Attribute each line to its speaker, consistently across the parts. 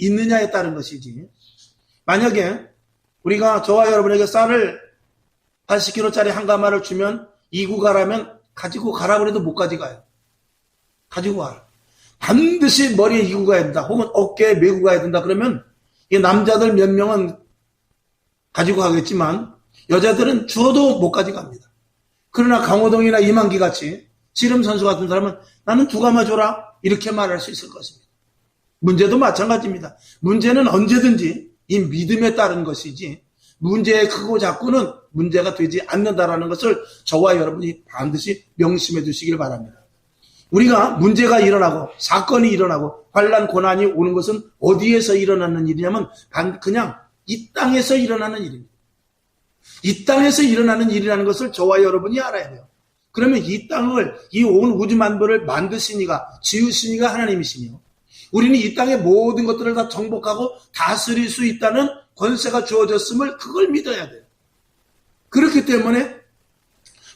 Speaker 1: 있느냐에 따른 것이지. 만약에 우리가 저와 여러분에게 쌀을 80kg짜리 한 가마를 주면 이구 가라면 가지고 가라 그래도 못 가져가요. 가지고 가라. 반드시 머리에 이고 가야 된다. 혹은 어깨에 메고 가야 된다. 그러면 이 남자들 몇 명은 가지고 가겠지만 여자들은 주어도 못 가져갑니다. 그러나 강호동이나 이만기 같이 씨름 선수 같은 사람은 나는 두 가마 줘라 이렇게 말할 수 있을 것입니다. 문제도 마찬가지입니다. 문제는 언제든지 이 믿음에 따른 것이지 문제의 크고 작고는 문제가 되지 않는다라는 것을 저와 여러분이 반드시 명심해 두시길 바랍니다. 우리가 문제가 일어나고 사건이 일어나고 환란 고난이 오는 것은 어디에서 일어나는 일이냐면 그냥 이 땅에서 일어나는 일입니다. 이 땅에서 일어나는 일이라는 것을 저와 여러분이 알아야 돼요. 그러면 이 땅을 이 온 우주 만물을 만드시니가 지으시니가 하나님이시며 우리는 이 땅의 모든 것들을 다 정복하고 다스릴 수 있다는 권세가 주어졌음을 그걸 믿어야 돼요. 그렇기 때문에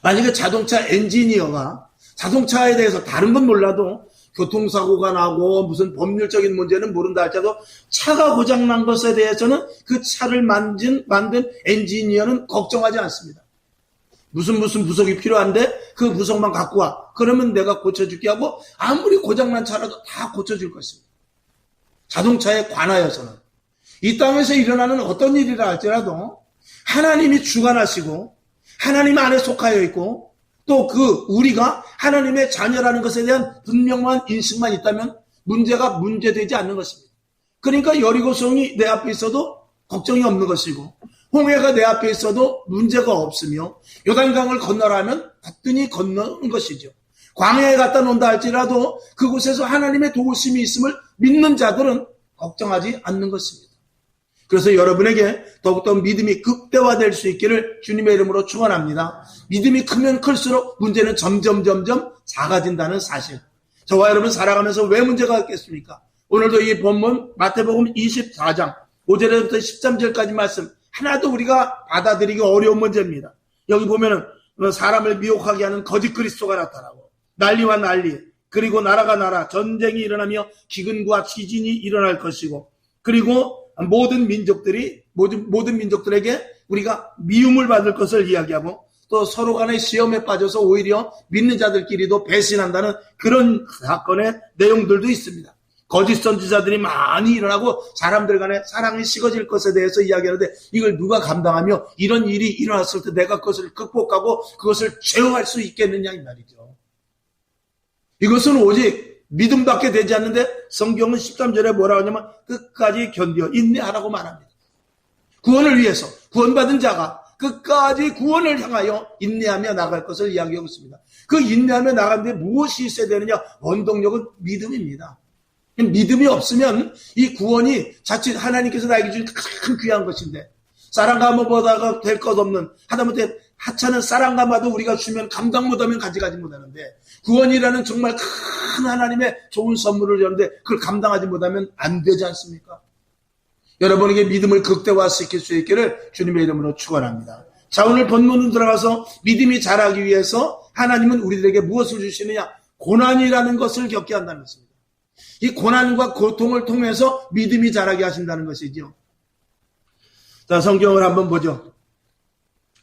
Speaker 1: 만약에 자동차 엔지니어가 자동차에 대해서 다른 건 몰라도 교통사고가 나고 무슨 법률적인 문제는 모른다 할지라도 차가 고장난 것에 대해서는 그 차를 만든, 만든 엔지니어는 걱정하지 않습니다. 무슨 무슨 부속이 필요한데 그 부속만 갖고 와. 그러면 내가 고쳐줄게 하고 아무리 고장난 차라도 다 고쳐줄 것입니다. 자동차에 관하여서는. 이 땅에서 일어나는 어떤 일이라 할지라도 하나님이 주관하시고 하나님 안에 속하여 있고 또 그 우리가 하나님의 자녀라는 것에 대한 분명한 인식만 있다면 문제가 문제되지 않는 것입니다. 그러니까 여리고성이 내 앞에 있어도 걱정이 없는 것이고 홍해가 내 앞에 있어도 문제가 없으며 요단강을 건너라면 거뜬히 건너는 것이죠. 광야에 갔다 논다 할지라도 그곳에서 하나님의 도우심이 있음을 믿는 자들은 걱정하지 않는 것입니다. 그래서 여러분에게 더욱더 믿음이 극대화될 수 있기를 주님의 이름으로 축원합니다. 믿음이 크면 클수록 문제는 점점 점점 작아진다는 사실. 저와 여러분 살아가면서 왜 문제가 있겠습니까? 오늘도 이 본문 마태복음 24장 5절부터 13절까지 말씀 하나도 우리가 받아들이기 어려운 문제입니다. 여기 보면은 사람을 미혹하게 하는 거짓 그리스도가 나타나고 난리와 난리 그리고 나라가 나라 전쟁이 일어나며 기근과 지진이 일어날 것이고 그리고 모든 민족들이 모든 모든 민족들에게 우리가 미움을 받을 것을 이야기하고 또 서로 간의 시험에 빠져서 오히려 믿는 자들끼리도 배신한다는 그런 사건의 내용들도 있습니다. 거짓 선지자들이 많이 일어나고 사람들 간에 사랑이 식어질 것에 대해서 이야기하는데 이걸 누가 감당하며 이런 일이 일어났을 때 내가 그것을 극복하고 그것을 제어할 수 있겠느냐 이 말이죠. 이것은 오직 믿음밖에 되지 않는데 성경은 13절에 뭐라고 하냐면 끝까지 견디어 인내하라고 말합니다. 구원을 위해서 구원받은 자가 끝까지 구원을 향하여 인내하며 나갈 것을 이야기하고 있습니다. 그 인내하며 나가는데 무엇이 있어야 되느냐? 원동력은 믿음입니다. 믿음이 없으면 이 구원이 자칫 하나님께서 나에게 주신 가장 귀한 것인데 사랑가마보다가 될 것 없는 하다못해 하찮은 사랑가마도 우리가 주면 감당 못하면 가져가지 못하는데 구원이라는 정말 큰 하나님의 좋은 선물을 주는데 그걸 감당하지 못하면 안 되지 않습니까? 여러분에게 믿음을 극대화시킬 수 있기를 주님의 이름으로 축원합니다. 자 오늘 본문으로 들어가서 믿음이 자라기 위해서 하나님은 우리들에게 무엇을 주시느냐 고난이라는 것을 겪게 한다는 것입니다. 이 고난과 고통을 통해서 믿음이 자라게 하신다는 것이죠. 자, 성경을 한번 보죠.